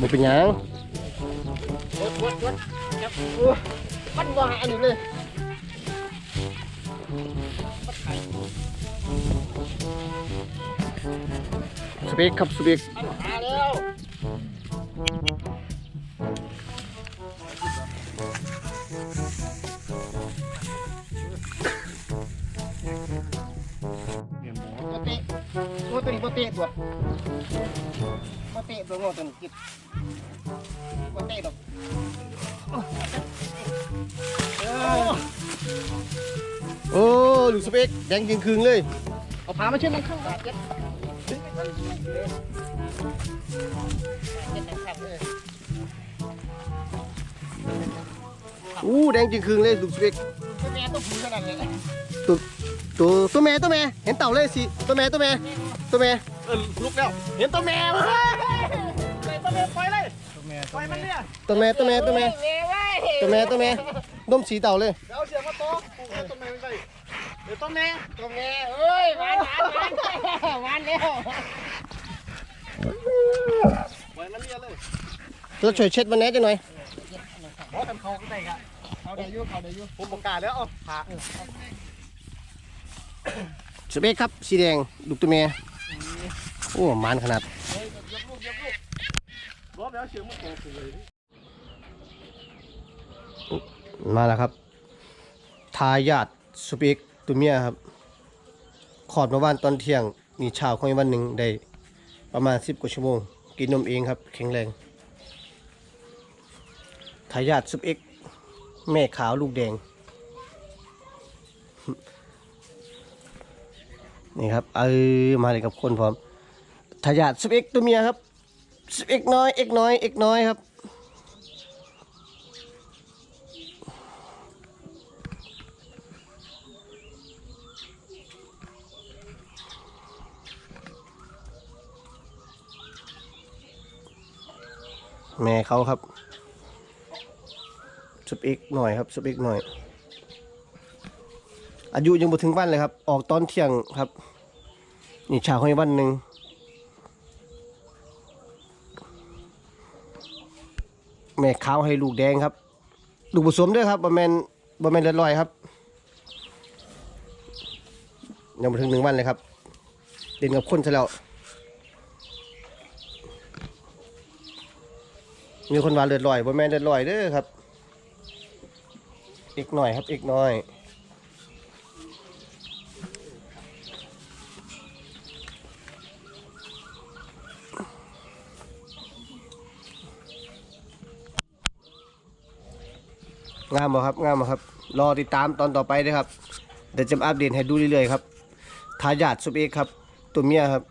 บ่เป็นหยังวดวดวดจับอู้มันว่าอันนี้เลยสเปกครับสเปก มัน ตัวนี้โมเตะตัวโมเตะตัวโมตัวนี้กิบโมเตะดอกเออโอ้ลูกสเปกแดงยิงคืงเลย เอาพามาเชื่อมมันข้างบาดเจ็ดเจ็ดนะครับเลยอู้แดงยิงคืงเลยลูกสเปกตัวแม่ตัวผู้ขนาดนี้ตัวตัวตัวแม่ตัวแม่เห็นเต่าเลยสิตัวแม่ตัวแม่ ตัวแม่เออลุกแล้ว เห็นตัวแม่เว้ยไปตัวแม่ปล่อยเลยตัวแม่ปล่อยมันเนี่ยตัวแม่ตัวแม่ตัวแม่ ตัวแม่ตัวแม่นมสีเต่าเลย เดี๋ยวเอาเสียงมาโตปลูกให้ตัวแม่มันไปเดี๋ยวตัวแม่ตัวแม่เอ้ยหวานหวานหวานหวานแล้วปล่อยมันเรียเลยเราช่วยเช็ดมันแน่จังหน่อยบอกกันเขาก็ได้กะเขาได้อยุ่เขาได้อยุ่ผมประกาศแล้วเอาผ่าสเปกครับสีแดงลูกตัวแม่โอ้มันขนาดยกลูกยกลูกรอบแล้วเสียงมันโตขึ้นเลยมาแล้วครับ ทายาทสเปกตัวเมียครับ ขอดมาบ้านตอนเที่ยง มีเช้าของอีกวันหนึ่งได้ ประมาณสิบกว่าชั่วโมง กินนมเองครับ แข็งแรง ทายาทสเปกแม่ขาวลูกแดง นี่ครับ เออ มาเลยกับคนพร้อม ทายาทสเปกตัวเมียครับสเปกน้อยเอกน้อยเอกน้อยครับแม่เขาครับสเปกหน่อยครับสเปกหน่อย อายุยังบ่ถึงวันเลยครับ ออกตอนเที่ยงครับ นี่ชาของอีกวันหนึ่ง แม่ขาวให้ลูกแดงครับ ลูกผสมด้วยครับบะแมนบะแมนเลือดลอยครับยังบ่ถึงหนึ่งวันเลยครับเด่นกับคนซะแล้วมีคนว่าเลือดลอยบะแมนเลือดลอยเด้อครับอีกหน่อยครับอีกหน่อย งามบ่ครับงามบ่ครับ รอติดตามตอนต่อไปเด้วยครับเดี๋ยวจะอัปเดตให้ดูเรื่อยๆครับทายาทซุปเอกครับ ตัวเมียครับ